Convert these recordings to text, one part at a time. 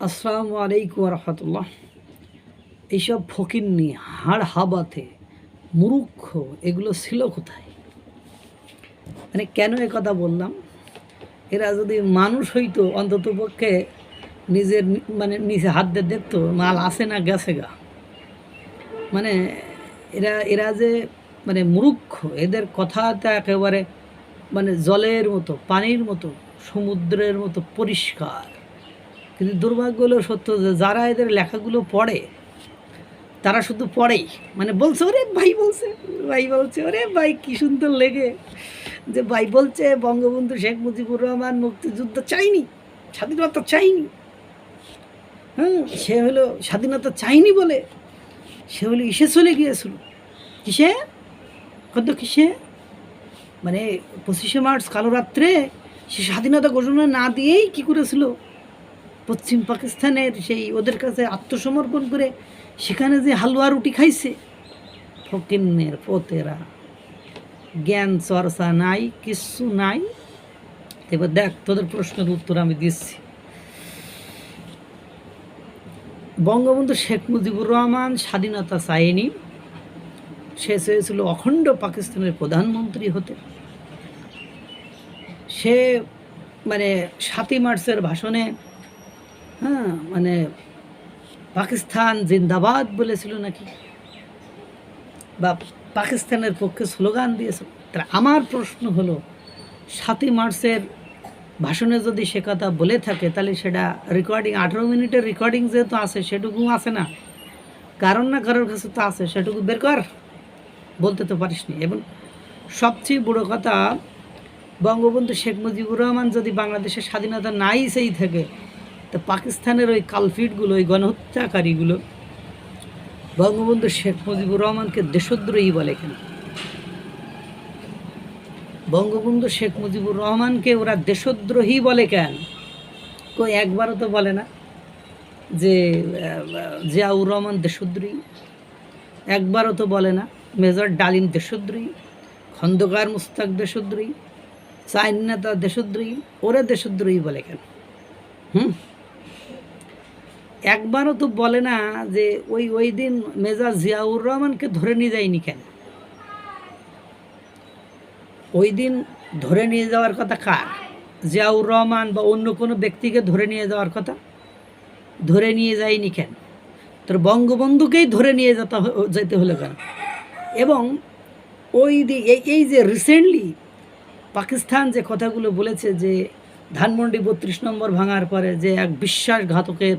আসসালামু আলাইকুম রহমতুল্লাহ এইসব ফকিন্নি হাড় হাবাতে, মুরুক্ষ, এগুলো ছিল কোথায়? মানে কেন এ কথা বললাম? এরা যদি মানুষ হইতো, অন্তত পক্ষে নিজের মানে নিচে হাত দিয়ে দেখতো, মাল আসে না গেছে গা। মানে এরা এরা যে মানে মুরুক্ষ, এদের কথাটা একেবারে মানে জলের মতো, পানির মতো, সমুদ্রের মতো পরিষ্কার। কিন্তু দুর্ভাগ্য হলো সত্য যে যারা এদের লেখাগুলো পড়ে, তারা শুধু পড়েই। মানে বলছে, ওরে ভাই, বলছে ভাই, বলছে, ওরে ভাই, কি সুন্দর লেগে যে ভাই বলছে, বঙ্গবন্ধু শেখ মুজিবুর রহমান মুক্তিযুদ্ধ চাইনি, স্বাধীনতা চাইনি। হ্যাঁ সে হলো স্বাধীনতা চাইনি বলে সে হলো ইসে চলে গিয়েছিল। কিসে? কত কিসে? মানে পঁচিশে মার্চ কালো রাত্রে সে স্বাধীনতা ঘোষণা না দিয়েই কি করেছিল? পশ্চিম পাকিস্তানের সেই ওদের কাছে আত্মসমর্পণ করে সেখানে যে হালুয়া রুটি খাইছে ফকিন্নের পতেরা। জ্ঞান চর্চা নাই কিচ্ছু নাই। এবার দেখ, তোদের প্রশ্নের উত্তর আমি দিচ্ছি। বঙ্গবন্ধু শেখ মুজিবুর রহমান স্বাধীনতা চায়নি। সে চেয়েছিল অখণ্ড পাকিস্তানের প্রধানমন্ত্রী হতে। সে মানে সাতই মার্চের ভাষণে হ্যাঁ মানে পাকিস্তান জিন্দাবাদ বলেছিল নাকি? বা পাকিস্তানের পক্ষে স্লোগান তাহলে আমার প্রশ্ন হলো, সাতই মার্চের ভাষণে যদি সে কথা বলে থাকে, তাহলে সেটা রেকর্ডিং আঠেরো মিনিটের রেকর্ডিং যেহেতু আছে, সেটুকু আছে না? কারণ না কারোর কাছে তো আছে, সেটুকু বের কর। বলতে তো পারিসনি এবং সবচেয়ে বড় কথা, বঙ্গবন্ধু শেখ মুজিবুর রহমান যদি বাংলাদেশের স্বাধীনতা নাই সেই থেকে তো পাকিস্তানের ওই কালফিটগুলো, ওই গণহত্যাকারীগুলো, বঙ্গবন্ধু শেখ মুজিবুর রহমানকে দেশদ্রোহী বলে কেন? বঙ্গবন্ধু শেখ মুজিবুর রহমানকে ওরা দেশদ্রোহী বলে কেন? কই একবারও তো বলে না যে জিয়াউর রহমান দেশদ্রোহী। একবারও তো বলে না, মেজর ডালিম দেশদ্রোহী, খন্দকার মুস্তাক দেশদ্রোহী, চাইন নেতা দেশদ্রোহী, ওরা দেশদ্রোহী বলে কেন? হুম? একবারও তো বলে না যে ওই ওই দিন মেজর জিয়াউর রহমানকে ধরে নিয়ে যায়নি কেন? ওই দিন ধরে নিয়ে যাওয়ার কথা কার? জিয়াউর রহমান বা অন্য কোনো ব্যক্তিকে ধরে নিয়ে যাওয়ার কথা? ধরে নিয়ে যায়নি কেন? তোর বঙ্গবন্ধুকেই ধরে নিয়ে যেতে যেতে হলো কেন? এবং ওই এই যে রিসেন্টলি পাকিস্তান যে কথাগুলো বলেছে যে ধানমন্ডি বত্রিশ নম্বর ভাঙার পরে যে এক বিশ্বাসঘাতকের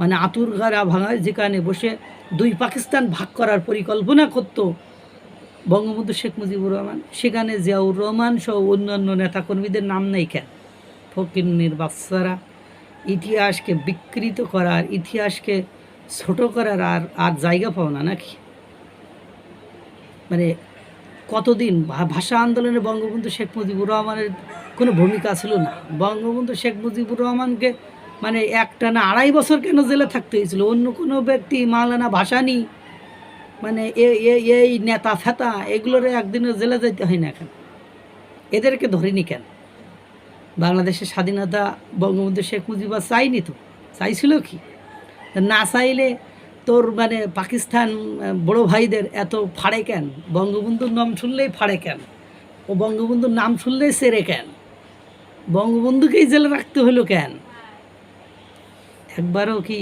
মানে আতুরঘারা ভাঙায় যেখানে বসে দুই পাকিস্তান ভাগ করার পরিকল্পনা করতো বঙ্গবন্ধু শেখ মুজিবুর রহমান। সেখানে জিয়াউর রহমান সহ অন্যান্য নেতাকর্মীদের নাম নেই কেন? ফকিন্নির বাচ্চারা ইতিহাসকে বিকৃত করার, ইতিহাসকে ছোট করার আর আর জায়গা পাও না নাকি? মানে কতদিন ভাষা আন্দোলনে বঙ্গবন্ধু শেখ মুজিবুর রহমানের কোনো ভূমিকা ছিল না? বঙ্গবন্ধু শেখ মুজিবুর রহমানকে মানে একটা না আড়াই বছর কেন জেলে থাকতে হয়েছিল? অন্য কোনো ব্যক্তি, মাওলানা ভাসানি মানে এই নেতা ফেতা, এগুলোর একদিনও জেলে যেতে হয় না কেন? এদেরকে ধরিনি কেন? বাংলাদেশের স্বাধীনতা বঙ্গবন্ধু শেখ মুজিবুর চাইনি তো? চাইছিল কি? না চাইলে তোর মানে পাকিস্তান বড় ভাইদের এত ফাড়ে কেন? বঙ্গবন্ধুর নাম শুনলেই ফাড়ে কেন? ও বঙ্গবন্ধুর নাম শুনলেই সেরে কেন? বঙ্গবন্ধুকেই জেলে রাখতে হলো কেন? একবারও কি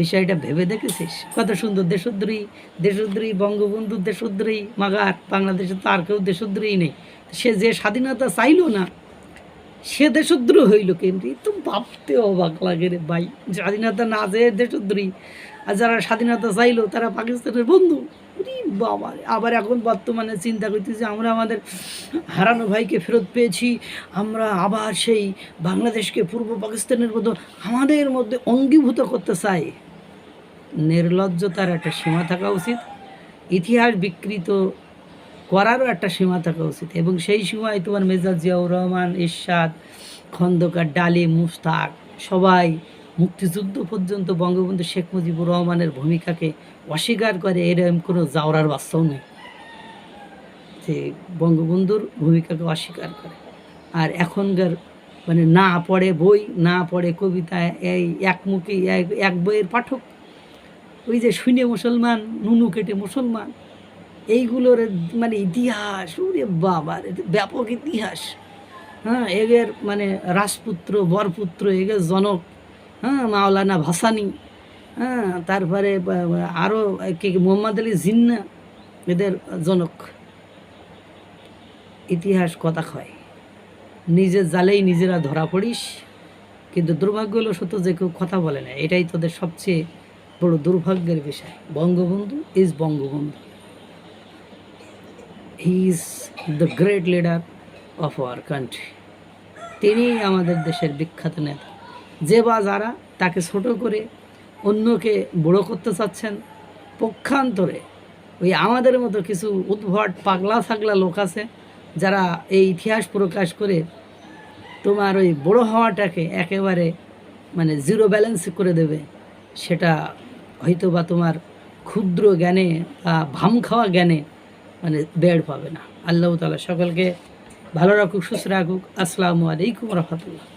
বিষয়টা ভেবে দেখেছিস? কত সুন্দর দেশদ্রোহী দেশদ্রোহী বঙ্গবন্ধুর দেশদ্রোহী, মাগার, বাংলাদেশে তো আর কেউ দেশদ্রোহী নেই। সে যে স্বাধীনতা চাইল না, সে দেশদ্রোহ হইল কেমনি? তো ভাবতে অবাক লাগে রে ভাই। স্বাধীনতা না যে দেশদ্রোহী, আর যারা স্বাধীনতা চাইলো তারা পাকিস্তানের বন্ধু। ওরে বাবা আবার এখন বর্তমানে চিন্তা করতেছি, আমরা আমাদের হারানো ভাইকে ফেরত পেয়েছি, আমরা আবার সেই বাংলাদেশকে পূর্ব পাকিস্তানের মতো আমাদের মধ্যে অঙ্গীভূত করতে চাই। নির্লজ্জতার একটা সীমা থাকা উচিত, ইতিহাস বিকৃত করারও একটা সীমা থাকা উচিত এবং সেই সময় তোমার মেজাজ জিয়াউর রহমান, ইরশাদ, খন্দকার, ডালি মুস্তাক সবাই মুক্তিযুদ্ধ পর্যন্ত বঙ্গবন্ধু শেখ মুজিবুর রহমানের ভূমিকাকে অস্বীকার করে, এরকম কোনো জাওরার বাচ্চাও নেই যে বঙ্গবন্ধুর ভূমিকাকে অস্বীকার করে। আর এখনকার মানে না পড়ে বই, না পড়ে কবিতা, এই একমুখী এক বইয়ের পাঠক, ওই যে শুনে মুসলমান, নুনু কেটে মুসলমান, এইগুলোর মানে ইতিহাস, ওরে বাবা ব্যাপক ইতিহাস। হ্যাঁ এগের মানে রাজপুত্র, বরপুত্র এগের জনক হ্যাঁ মাওলানা ভাসানি হ্যাঁ তারপরে আরও কে মোহাম্মদ আলী জিন্না, এদের জনক। ইতিহাস কথা হয় নিজের জালেই নিজেরা ধরা পড়িস, কিন্তু দুর্ভাগ্য হলো সত্য যে কেউ কথা বলে না, এটাই তোদের সবচেয়ে বড় দুর্ভাগ্যের বিষয়। Bangabandhu is Bangabandhu. He is the great leader of our country তিনি আমাদের দেশের বিখ্যাত নেতা। যে বা যারা তাকে ছোট করে অন্যকে বড় করতে চাচ্ছেন, পক্ষান্তরে ওই আমাদের মতো কিছু উদ্ভট, পাগলা থাগলা লোক আছে যারা এই ইতিহাস প্রকাশ করে তোমার ওই বড় হওয়াটাকে একেবারে মানে জিরো ব্যালেন্স করে দেবে। সেটা হয়তো বা তোমার ক্ষুদ্র জ্ঞানে বা ভাম খাওয়া জ্ঞানে মানে বেড় পাবে না। আল্লাহ তালা সকলকে ভালো রাখুক, সুস্থ রাখুক। আসসালামু আলাইকুম রহমতুল্লাহ।